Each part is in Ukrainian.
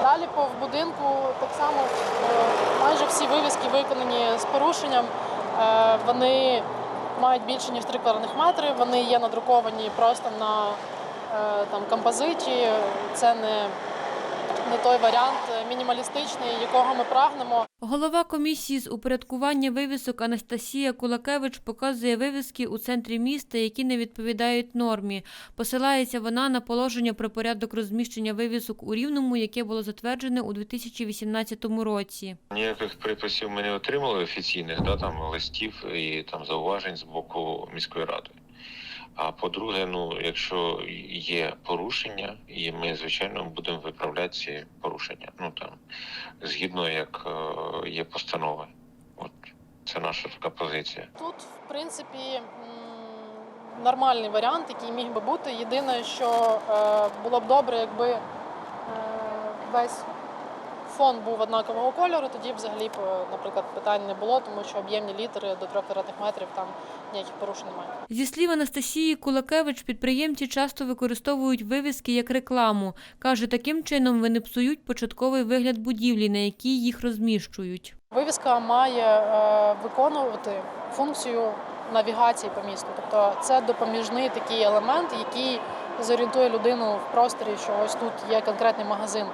Далі по будинку так само е, майже всі вивіски виконані з порушенням. Е, Вони мають більше ніж 3 квадратних метри. Вони є надруковані просто на е, там композиті. Це не, не той варіант е, мінімалістичний, якого ми прагнемо. Голова комісії з упорядкування вивісок Анастасія Кулакевич показує вивіски у центрі міста, які не відповідають нормі. Посилається вона на положення про порядок розміщення вивісок у Рівному, яке було затверджене у 2018 році. Ніяких приписів ми не отримали офіційних, да, там листів і там зауважень з боку міської ради. А по-друге, ну якщо є порушення, і ми звичайно будемо виправляти ці порушення. Ну там згідно як е, є постанова. От це наша така позиція. Тут, в принципі, нормальний варіант, який міг би бути. Єдине, що е, було б добре, якби е, весь фон був однакового кольору, тоді взагалі, наприклад, питань не було, тому що об'ємні літери до 3 квадратних метрів там ніяких порушень немає. Зі слів Анастасії Кулакевич, підприємці часто використовують вивіски як рекламу. Каже, таким чином вони псують початковий вигляд будівлі, на якій їх розміщують. Вивіска має е, виконувати функцію навігації по місту. Тобто це допоміжний такий елемент, який зорієнтує людину в просторі, що ось тут є конкретний магазин.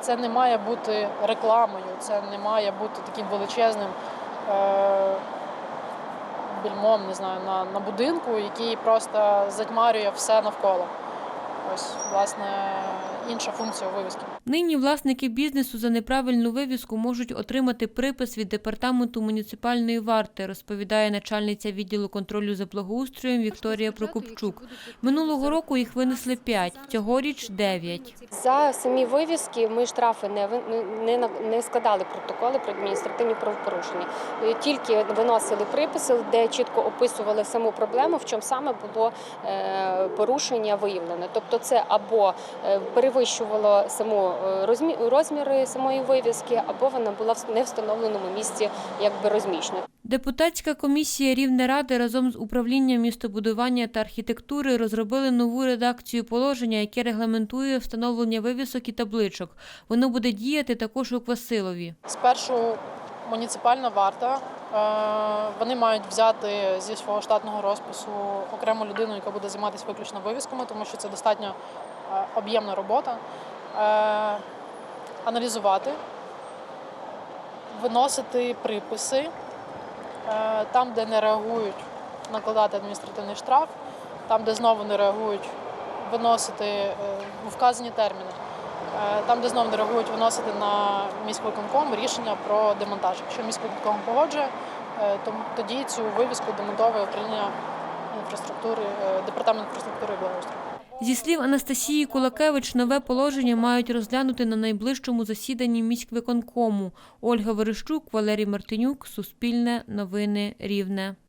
Це не має бути рекламою, це не має бути таким величезним е, більмом, не знаю, на, на будинку, який просто затьмарює все навколо. Ось, власне, інша функція вивіски. Нині власники бізнесу за неправильну вивіску можуть отримати припис від департаменту муніципальної варти, розповідає начальниця відділу контролю за благоустроєм Вікторія Прокопчук. Минулого року їх винесли 5, цьогоріч 9. За самі вивіски ми штрафи не ви- не, не складали протоколи про адміністративні правопорушення. Е, Тільки виносили приписи, де чітко описували саму проблему, в чому саме було е, порушення виявлене. Тобто, це або е, перевищувало саму е, розміри самої вивіски, або вона була в не встановленому місці, якби розміщена. Депутатська комісія Рівнеради разом з управлінням містобудування та архітектури розробили нову редакцію положення, яке регламентує встановлення вивісок і табличок. Воно буде діяти також у Квасилові. Спершу муніципальна варта. Е, Вони мають взяти зі свого штатного розпису окрему людину, яка буде займатися виключно вивісками, тому що це достатньо е, об'ємна робота. Е, Аналізувати, виносити приписи там, де не реагують, накладати адміністративний штраф, там, де знову не реагують, виносити вказані терміни. Е, Там, де знову не реагують, виносити на міськвиконком рішення про демонтаж. Якщо міськвиконком погоджує, е, то тоді цю вивіску демонтовує управління інфраструктури, е, департамент інфраструктури і благоустрою. Зі слів Анастасії Кулакевич, нове положення мають розглянути на найближчому засіданні міськвиконкому. Ольга Верещук, Валерій Мартинюк, Суспільне, Новини, Рівне.